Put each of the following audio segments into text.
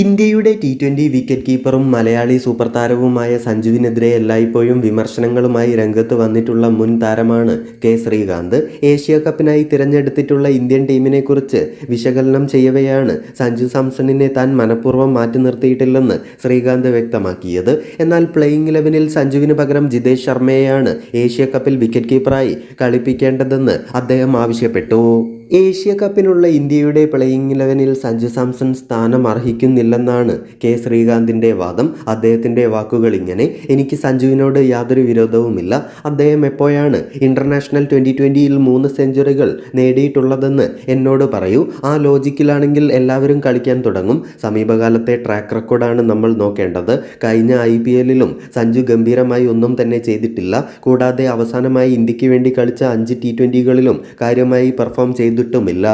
ഇന്ത്യയുടെ T twenty wicket കീപ്പറും Malayali super താരവുമായ സഞ്ജുവിനെതിരെ എല്ലായ്പ്പോഴും വിമർശനങ്ങളുമായി രംഗത്ത് വന്നിട്ടുള്ള മുൻ താരമാണ് കെ ശ്രീകാന്ത്. ഏഷ്യ കപ്പിനായി തിരഞ്ഞെടുത്തിട്ടുള്ള ഇന്ത്യൻ ടീമിനെക്കുറിച്ച് വിശകലനം ചെയ്യവെയാണ് സഞ്ജു സാംസണിനെ താൻ മനഃപൂർവം മാറ്റി നിർത്തിയിട്ടില്ലെന്ന് ശ്രീകാന്ത് വ്യക്തമാക്കിയത്. എന്നാൽ പ്ലേയിങ് ഇലവനിൽ സഞ്ജുവിന് പകരം ജിതേഷ് ശർമ്മയെയാണ് ഏഷ്യ കപ്പിൽ വിക്കറ്റ് കീപ്പറായി കളിപ്പിക്കേണ്ടതെന്ന് അദ്ദേഹം ആവശ്യപ്പെട്ടു. ഏഷ്യ കപ്പിനുള്ള ഇന്ത്യയുടെ പ്ലേയിങ് ഇലവനിൽ സഞ്ജു സാംസൺ സ്ഥാനം അർഹിക്കുന്നില്ലെന്നാണ് കെ ശ്രീകാന്തിന്റെ വാദം. അദ്ദേഹത്തിന്റെ വാക്കുകൾ ഇങ്ങനെ എനിക്ക് സഞ്ജുവിനോട് യാതൊരു വിരോധവുമില്ല. അദ്ദേഹം എപ്പോഴാണ് ഇന്റർനാഷണൽ ട്വന്റി ട്വന്റിയിൽ മൂന്ന് സെഞ്ചുറികൾ നേടിയിട്ടുള്ളതെന്ന് എന്നോട് പറയൂ. ആ ലോജിക്കിലാണെങ്കിൽ എല്ലാവരും കളിക്കാൻ തുടങ്ങും. സമീപകാലത്തെ ട്രാക്ക് റെക്കോർഡാണ് നമ്മൾ നോക്കേണ്ടത്. കഴിഞ്ഞ ഐ പി എല്ലിലും സഞ്ജു ഗംഭീരമായി ഒന്നും തന്നെ ചെയ്തിട്ടില്ല. കൂടാതെ അവസാനമായി ഇന്ത്യയ്ക്ക് വേണ്ടി കളിച്ച അഞ്ച് ടി ട്വന്റികളിലും കാര്യമായി പെർഫോം ചെയ്തിട്ടുമില്ല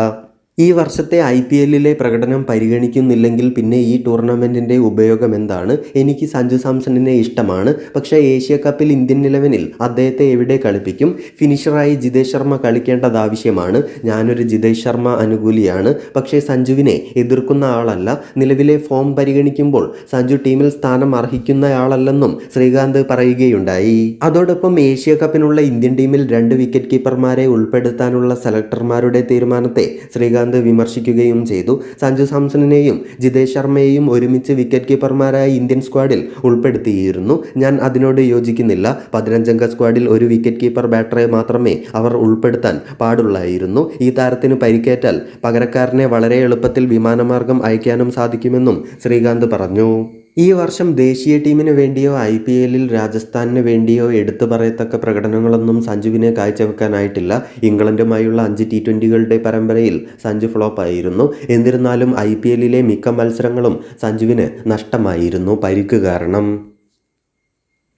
ഈ വർഷത്തെ ഐ പി എല്ലിലെ പ്രകടനം പരിഗണിക്കുന്നില്ലെങ്കിൽ പിന്നെ ഈ ടൂർണമെന്റിന്റെ ഉപയോഗം എന്താണ്? എനിക്ക് സഞ്ജു സാംസണിനെ ഇഷ്ടമാണ്. പക്ഷേ ഏഷ്യ കപ്പിൽ ഇന്ത്യൻ നിലവനിൽ അദ്ദേഹത്തെ എവിടെ കളിപ്പിക്കും? ഫിനിഷറായി ജിതേഷ് ശർമ്മ കളിക്കേണ്ടത് ആവശ്യമാണ്. ഞാനൊരു ജിതേഷ് ശർമ്മ അനുകൂലിയാണ്. പക്ഷേ സഞ്ജുവിനെ എതിർക്കുന്ന ആളല്ല. നിലവിലെ ഫോം പരിഗണിക്കുമ്പോൾ സഞ്ജു ടീമിൽ സ്ഥാനം അർഹിക്കുന്നയാളല്ലെന്നും ശ്രീകാന്ത് പറയുകയുണ്ടായി. അതോടൊപ്പം ഏഷ്യ കപ്പിനുള്ള ഇന്ത്യൻ ടീമിൽ രണ്ട് വിക്കറ്റ് കീപ്പർമാരെ ഉൾപ്പെടുത്താനുള്ള സെലക്ടർമാരുടെ തീരുമാനത്തെ ശ്രീകാന്ത് വിമർശിക്കുകയും ചെയ്തു. സഞ്ജു സാംസണിനെയും ജിതേഷ് ശർമ്മയെയും ഒരുമിച്ച് വിക്കറ്റ് കീപ്പർമാരായ ഇന്ത്യൻ സ്ക്വാഡിൽ ഉൾപ്പെടുത്തിയിരുന്നു. ഞാൻ അതിനോട് യോജിക്കുന്നില്ല. പതിനഞ്ചംഗ സ്ക്വാഡിൽ ഒരു വിക്കറ്റ് കീപ്പർ ബാറ്ററെ മാത്രമേ അവർ ഉൾപ്പെടുത്താൻ പാടുള്ളായിരുന്നു. ഈ താരത്തിന് പരിക്കേറ്റാൽ പകരക്കാരനെ വളരെ എളുപ്പത്തിൽ വിമാനമാർഗം അയക്കാനും സാധിക്കുമെന്നും ശ്രീകാന്ത് പറഞ്ഞു. ഈ വർഷം ദേശീയ ടീമിന് വേണ്ടിയോ ഐ പി എല്ലിൽ രാജസ്ഥാനിന് വേണ്ടിയോ എടുത്തു പറയത്തക്ക പ്രകടനങ്ങളൊന്നും സഞ്ജുവിനെ കാഴ്ചവെക്കാനായിട്ടില്ല. ഇംഗ്ലണ്ടുമായുള്ള അഞ്ച് ടി ട്വന്റികളുടെ പരമ്പരയിൽ സഞ്ജു ഫ്ലോപ്പായിരുന്നു. എന്നിരുന്നാലും ഐ പി എല്ലിലെ മിക്ക മത്സരങ്ങളും സഞ്ജുവിന് നഷ്ടമായിരുന്നു പരിക്ക് കാരണം.